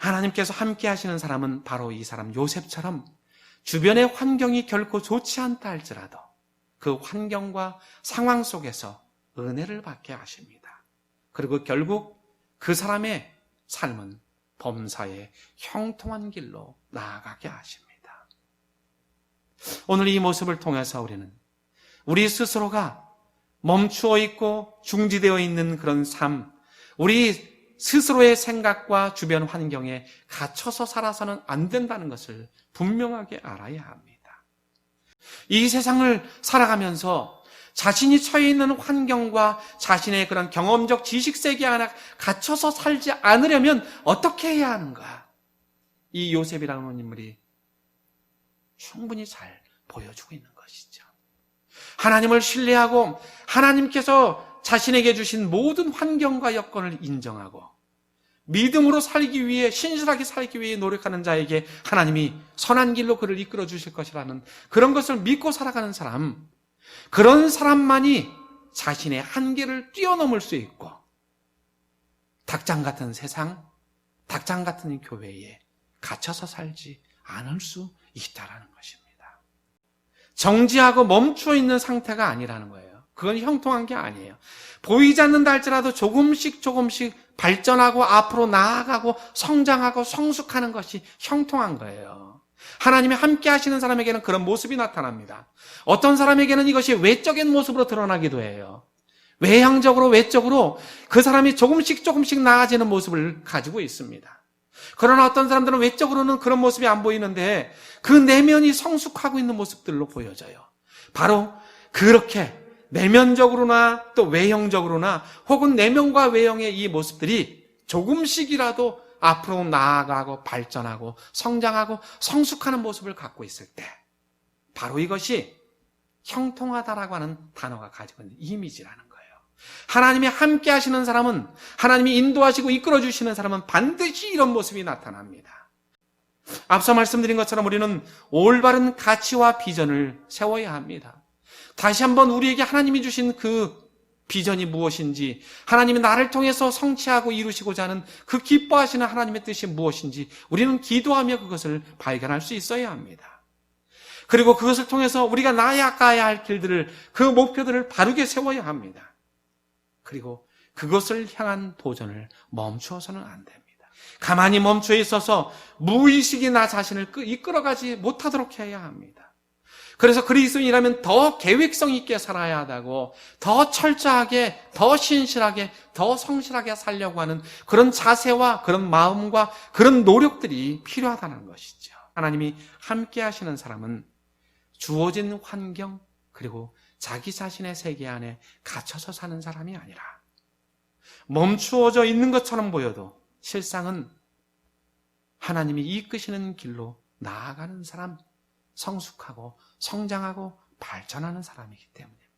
하나님께서 함께 하시는 사람은 바로 이 사람 요셉처럼 주변의 환경이 결코 좋지 않다 할지라도 그 환경과 상황 속에서 은혜를 받게 하십니다. 그리고 결국 그 사람의 삶은 범사의 형통한 길로 나아가게 하십니다. 오늘 이 모습을 통해서 우리는 우리 스스로가 멈추어 있고 중지되어 있는 그런 삶, 우리 스스로의 생각과 주변 환경에 갇혀서 살아서는 안 된다는 것을 분명하게 알아야 합니다. 이 세상을 살아가면서 자신이 처해 있는 환경과 자신의 그런 경험적 지식 세계 안에 갇혀서 살지 않으려면 어떻게 해야 하는가? 이 요셉이라는 인물이 충분히 잘 보여주고 있는 것이죠. 하나님을 신뢰하고 하나님께서 자신에게 주신 모든 환경과 여건을 인정하고 믿음으로 살기 위해 신실하게 살기 위해 노력하는 자에게 하나님이 선한 길로 그를 이끌어 주실 것이라는 그런 것을 믿고 살아가는 사람 그런 사람만이 자신의 한계를 뛰어넘을 수 있고 닭장 같은 세상, 닭장 같은 교회에 갇혀서 살지 않을 수 있다라는 것입니다. 정지하고 멈추어 있는 상태가 아니라는 거예요. 그건 형통한 게 아니에요. 보이지 않는다 할지라도 조금씩 조금씩 발전하고 앞으로 나아가고 성장하고 성숙하는 것이 형통한 거예요. 하나님이 함께 하시는 사람에게는 그런 모습이 나타납니다. 어떤 사람에게는 이것이 외적인 모습으로 드러나기도 해요. 외향적으로 외적으로 그 사람이 조금씩 조금씩 나아지는 모습을 가지고 있습니다. 그러나 어떤 사람들은 외적으로는 그런 모습이 안 보이는데 그 내면이 성숙하고 있는 모습들로 보여져요. 바로 그렇게 내면적으로나 또 외형적으로나 혹은 내면과 외형의 이 모습들이 조금씩이라도 앞으로 나아가고 발전하고 성장하고 성숙하는 모습을 갖고 있을 때 바로 이것이 형통하다라고 하는 단어가 가지고 있는 이미지라는 거예요. 하나님이 함께 하시는 사람은 하나님이 인도하시고 이끌어 주시는 사람은 반드시 이런 모습이 나타납니다. 앞서 말씀드린 것처럼 우리는 올바른 가치와 비전을 세워야 합니다. 다시 한번 우리에게 하나님이 주신 그 비전이 무엇인지, 하나님이 나를 통해서 성취하고 이루시고자 하는 그 기뻐하시는 하나님의 뜻이 무엇인지 우리는 기도하며 그것을 발견할 수 있어야 합니다. 그리고 그것을 통해서 우리가 나아가야 할 길들을, 그 목표들을 바르게 세워야 합니다. 그리고 그것을 향한 도전을 멈추어서는 안 됩니다. 가만히 멈춰 있어서 무의식이 나 자신을 이끌어가지 못하도록 해야 합니다. 그래서 그리스도인이라면 더 계획성 있게 살아야 하다고 더 철저하게, 더 신실하게, 더 성실하게 살려고 하는 그런 자세와 그런 마음과 그런 노력들이 필요하다는 것이죠. 하나님이 함께 하시는 사람은 주어진 환경 그리고 자기 자신의 세계 안에 갇혀서 사는 사람이 아니라 멈추어져 있는 것처럼 보여도 실상은 하나님이 이끄시는 길로 나아가는 사람, 성숙하고 성장하고 발전하는 사람이기 때문입니다.